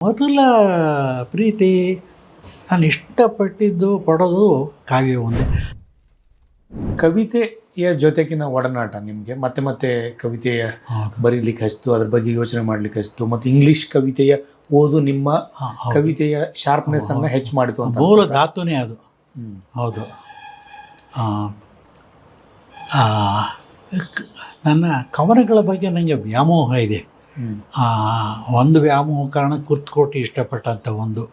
ಮೊದಲ ಪ್ರೀತಿ ನಾನು ಇಷ್ಟಪಟ್ಟಿದ್ದು ಪಡೋದು ಕಾವ್ಯ ಒಂದೇ ಕವಿತೆಯ ಜೊತೆಗಿನ ಒಡನಾಟ ನಿಮಗೆ ಮತ್ತೆ ಮತ್ತೆ ಕವಿತೆಯ ಬರೀಲಿಕ್ಕೆ ಹಚ್ತು ಅದ್ರ ಬಗ್ಗೆ ಯೋಚನೆ ಮಾಡ್ಲಿಕ್ಕೆ ಹಚ್ತು ಮತ್ತೆ ಇಂಗ್ಲಿಷ್ ಕವಿತೆಯ ಓದು ನಿಮ್ಮ ಕವಿತೆಯ ಶಾರ್ಪ್ನೆಸ್ ಅನ್ನು. ಹೆಚ್ಚು ಮಾಡಿತು ಅಂತ ಮೂಲ? ಧಾತುನೇ ಅದು ಹ್ಮ್. ಹೌದು ಆ, ಆ, ಕ- ನನ್ನ ಕವನಗಳ ಬಗ್ಗೆ ನನಗೆ ವ್ಯಾಮೋಹ ಇದೆ ಒಂದು ವ್ಯಾಮೋಹ ಕಾರಣ ಕುರ್ತ್ಕೋಟಿ ಇಷ್ಟಪಟ್ಟಂಥ ಒಂದು.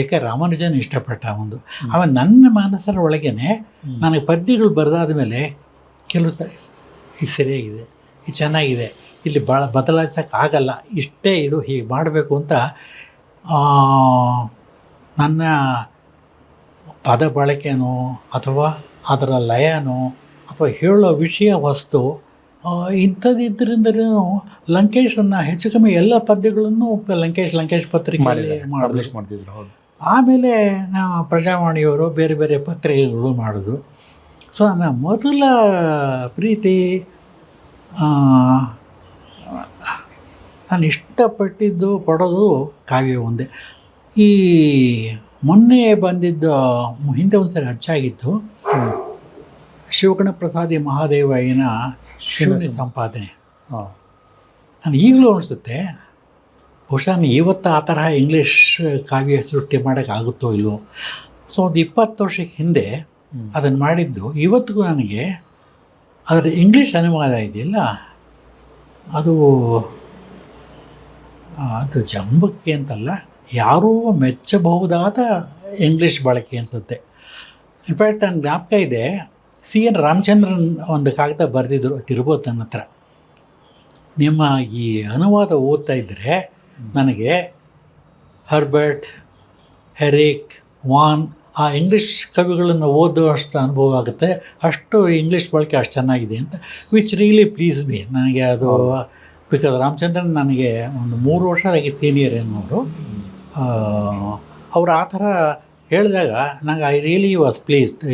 ಏಕೆ ರಾಮಾನುಜನ್ ಇಷ್ಟಪಟ್ಟ ಒಂದು. ಅವ ಆಮೇಲೆ ನನ್ನ ಮಾನಸರ ಒಳಗೇನೆ ನನಗೆ ಪದ್ಯಗಳು ಬರೆದಾದ ಮೇಲೆ ಕೆಲವು ಸರಿ ಇದು ಸರಿಯಾಗಿದೆ ಇದು ಚೆನ್ನಾಗಿದೆ ಇಲ್ಲಿ ಭಾಳ ಬದಲಾಯಿಸೋಕ್ಕಾಗಲ್ಲ ಇಷ್ಟೇ ಇದು ಹೀಗೆ ಮಾಡಬೇಕು ಅಂತ ನನ್ನ ಪದ ಬಳಕೆನೋ ಅಥವಾ ಅದರ ಲಯನೋ ಅಥವಾ ಹೇಳೋ ವಿಷಯ ವಸ್ತು ಆ, ಇಂಥದ್ದಿದ್ದರಿಂದಲೂ ಲಂಕೇಶನ್ನ ಹೆಚ್ಚು ಕಮ್ಮಿ ಎಲ್ಲ ಪದ್ಯಗಳನ್ನು ಲಂಕೇಶ್ ಲಂಕೇಶ್ ಪತ್ರಿಕೆಯಲ್ಲಿ ಮಾಡ್ತಿದ್ರು ಹೌದು. ಆಮೇಲೆ ನಾವು ಪ್ರಜಾವಾಣಿಯವರು ಬೇರೆ ಬೇರೆ ಪತ್ರಿಕೆಗಳು ಮಾಡೋದು. ಸೊ ನನ್ನ ಮೊದಲ ಪ್ರೀತಿ ನಾನು ಇಷ್ಟಪಟ್ಟಿದ್ದು ಪಡೋದು ಕಾವ್ಯ ಒಂದೇ. ಈ ಮೊನ್ನೆ ಬಂದಿದ್ದ ಹಿಂದೆ ಒಂದು ಸರಿ ಅಚ್ಚಾಗಿತ್ತು ಶಿವಕಣ ಪ್ರಸಾದಿ ಮಹಾದೇವಯ್ಯನ ಶೂನ್ಯ ಸಂಪಾದನೆ ಹಾ. ನಾನು ಈಗಲೂ ಅನಿಸುತ್ತೆ ಬಹುಶಃ ನಾನು ಇವತ್ತು ಆ ತರಹ ಇಂಗ್ಲೀಷ್ ಕಾವ್ಯ ಸೃಷ್ಟಿ ಮಾಡೋಕ್ಕಾಗುತ್ತೋ ಇಲ್ಲೋ ಸೊ ಒಂದು ಇಪ್ಪತ್ತು ವರ್ಷಕ್ಕೆ ಹಿಂದೆ. ಅದನ್ನು ಮಾಡಿದ್ದು ಇವತ್ತಿಗೂ ನನಗೆ ಅದರ ಇಂಗ್ಲೀಷ್ ಅನುವಾದ ಇದೆಯಲ್ಲ ಅದು ಅದು ಜಂಬಕ್ಕೆ ಅಂತಲ್ಲ ಯಾರೂ ಮೆಚ್ಚಬಹುದಾದ ಇಂಗ್ಲೀಷ್ ಬಳಕೆ ಅನಿಸುತ್ತೆ ಇನ್ಫ್ಯಾಕ್ಟ್ ನನ್ನ ಜ್ಞಾಪಕ ಇದೆ ಸಿ ಎನ್ ರಾಮಚಂದ್ರನ್ ಒಂದು ಕಾಗದ ಬರೆದಿದ್ರು ತಿರ್ಬೋದು ನನ್ನ ಹತ್ರ. ನಿಮ್ಮ ಈ ಅನುವಾದ ಓದ್ತಾ ಇದ್ದರೆ ನನಗೆ ಹರ್ಬರ್ಟ್, ಹೆರಿಕ್, ವಾನ್ ಆ ಇಂಗ್ಲೀಷ್ ಕವಿಗಳನ್ನು ಓದುವಷ್ಟು ಅನುಭವ ಆಗುತ್ತೆ. ಅಷ್ಟು ಇಂಗ್ಲೀಷ್ ಬಳಕೆ ಅಷ್ಟು ಚೆನ್ನಾಗಿದೆ ಅಂತ ವಿಚ್ ರಿಯಲಿ ಪ್ಲೀಸ್ ಮೀ ನನಗೆ ಅದು ಬಿಕಾಸ್ ರಾಮಚಂದ್ರನ್ ನನಗೆ ಒಂದು ಮೂರು ವರ್ಷ ಆಗಿ ಸೀನಿಯರ್ ಏನವರು ಅವರು ಆ ಥರ ಹೇಳಿದಾಗ ನನಗೆ I really was pleased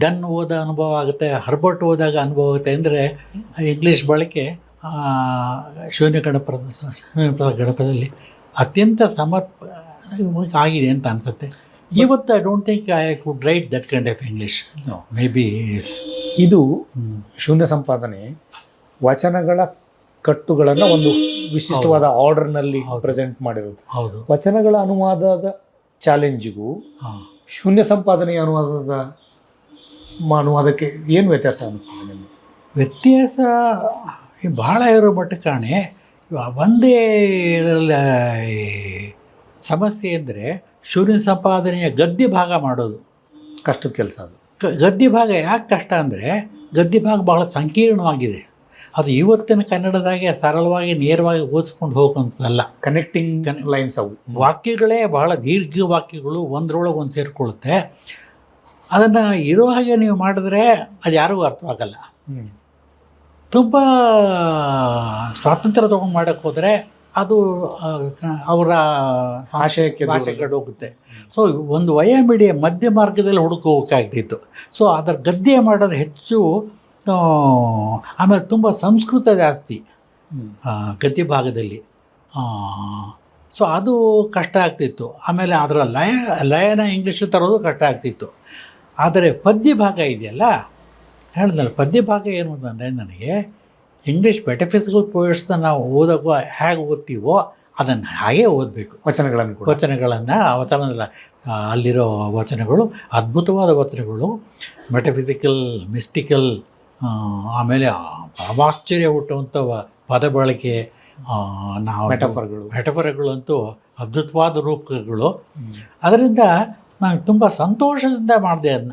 done ಓದ ಅನುಭವ ಆಗುತ್ತೆ ಹರ್ಬರ್ಟ್ ಓದಾಗ ಅನುಭವ ಆಗುತ್ತೆ ಅಂದರೆ ಇಂಗ್ಲೀಷ್ ಬಳಕೆ ಶೂನ್ಯ ಶೂನ್ಯ ಗಣಪದಲ್ಲಿ ಅತ್ಯಂತ ಸಮರ್ಪ ಆಗಿದೆ ಅಂತ ಅನಿಸುತ್ತೆ. ಇವತ್ತು I don't think I could write that kind of English. Maybe ಇದು ಶೂನ್ಯ ಸಂಪಾದನೆ ವಚನಗಳ ಕಟ್ಟುಗಳನ್ನು ಒಂದು ವಿಶಿಷ್ಟವಾದ ಆರ್ಡರ್ನಲ್ಲಿ ಪ್ರೆಸೆಂಟ್ ಮಾಡಿರೋದು. ಹೌದು. ವಚನಗಳ ಅನುವಾದದ ಚಾಲೆಂಜಿಗೂ ಶೂನ್ಯ ಸಂಪಾದನೆಯ ಅನುವಾದದ ಅದಕ್ಕೆ ಏನು ವ್ಯತ್ಯಾಸ ಅನಿಸ್ತದೆ ನಿಮಗೆ? ವ್ಯತ್ಯಾಸ ಭಾಳ ಬಹಳ ಇರೋ ಮಟ್ಟ ಕಾಣೆ. ಒಂದೇ ಇದರಲ್ಲಿ ಸಮಸ್ಯೆ ಅಂದರೆ ಶೂನ್ಯ ಸಂಪಾದನೆಯ ಗದ್ಯ ಭಾಗ ಮಾಡೋದು. ಕಷ್ಟದ ಕೆಲಸ ಅದು. ಕ ಗದ್ಯ ಭಾಗ ಯಾಕೆ ಕಷ್ಟ ಅಂದರೆ ಗದ್ಯ ಭಾಗ ಬಹಳ ಸಂಕೀರ್ಣವಾಗಿದೆ. ಅದು ಇವತ್ತಿನ ಕನ್ನಡದಾಗೆ ಸರಳವಾಗಿ ನೇರವಾಗಿ ಓದಿಸ್ಕೊಂಡು ಹೋಗೋಂಥದ್ದಲ್ಲ ಕನೆಕ್ಟಿಂಗ್ ಲೈನ್ಸ್ ಅವು. ವಾಕ್ಯಗಳೇ ಬಹಳ ದೀರ್ಘ ವಾಕ್ಯಗಳು ಒಂದರೊಳಗೆ ಒಂದು ಸೇರಿಕೊಳ್ಳುತ್ತೆ ಅದನ್ನು ಇರೋ ಹಾಗೆ ನೀವು ಮಾಡಿದ್ರೆ ಅದು ಯಾರಿಗೂ ಅರ್ಥವಾಗಲ್ಲ. ತುಂಬ ಸ್ವಾತಂತ್ರ್ಯ ತೊಗೊಂಡು ಮಾಡೋಕ್ಕೆ ಹೋದರೆ ಅದು ಅವರ ಆಶಯಕ್ಕೆ. ಭಾಷೆ ಕಡೆ ಹೋಗುತ್ತೆ. ಸೊ ಒಂದು ವಯೋಮಿಡಿಯ ಮಧ್ಯ ಮಾರ್ಗದಲ್ಲಿ ಹುಡುಕೋಬೇಕಾಗ್ತಿತ್ತು ಸೊ ಅದರ ಗದ್ಯ ಮಾಡೋದು ಹೆಚ್ಚು ಆಮೇಲೆ ತುಂಬ ಸಂಸ್ಕೃತ ಜಾಸ್ತಿ ಗದ್ಯ ಭಾಗದಲ್ಲಿ. ಸೊ ಅದು ಕಷ್ಟ ಆಗ್ತಿತ್ತು. ಆಮೇಲೆ ಅದರ ಲಯ ಲಯನ ಇಂಗ್ಲೀಷ್ ತರೋದು ಕಷ್ಟ ಆಗ್ತಿತ್ತು. ಆದರೆ ಪದ್ಯ ಭಾಗ ಇದೆಯಲ್ಲ? ಹೇಳಿದ್ನಲ್ಲ ಪದ್ಯ ಭಾಗ ಏನು ಅಂತಂದರೆ ನನಗೆ ಇಂಗ್ಲೀಷ್ ಮೆಟಫಿಸಿಕಲ್ ಪೋಯಟ್ಸ್ನ ನಾವು ಓದೋ ಹೇಗೆ ಓದ್ತೀವೋ ಅದನ್ನು ಹಾಗೆ ಓದಬೇಕು. ವಚನಗಳನ್ನು ವಚನಗಳನ್ನು ವಚನದಲ್ಲ ಅಲ್ಲಿರೋ ವಚನಗಳು ಅದ್ಭುತವಾದ ವಚನಗಳು ಮೆಟಫಿಸಿಕಲ್ ಮಿಸ್ಟಿಕಲ್ ಆಮೇಲೆ ಆಶ್ಚರ್ಯ ಹುಟ್ಟುವಂಥ ಪದ ಬಳಕೆ ನಾವು ಮೆಟಫರ್ಗಳು ಮೆಟಫರಗಳಂತೂ ಅದ್ಭುತವಾದ ರೂಪಗಳು. ಅದರಿಂದ ನಾನು ತುಂಬ ಸಂತೋಷದಿಂದ ಮಾಡಿದೆ ಅದನ್ನ.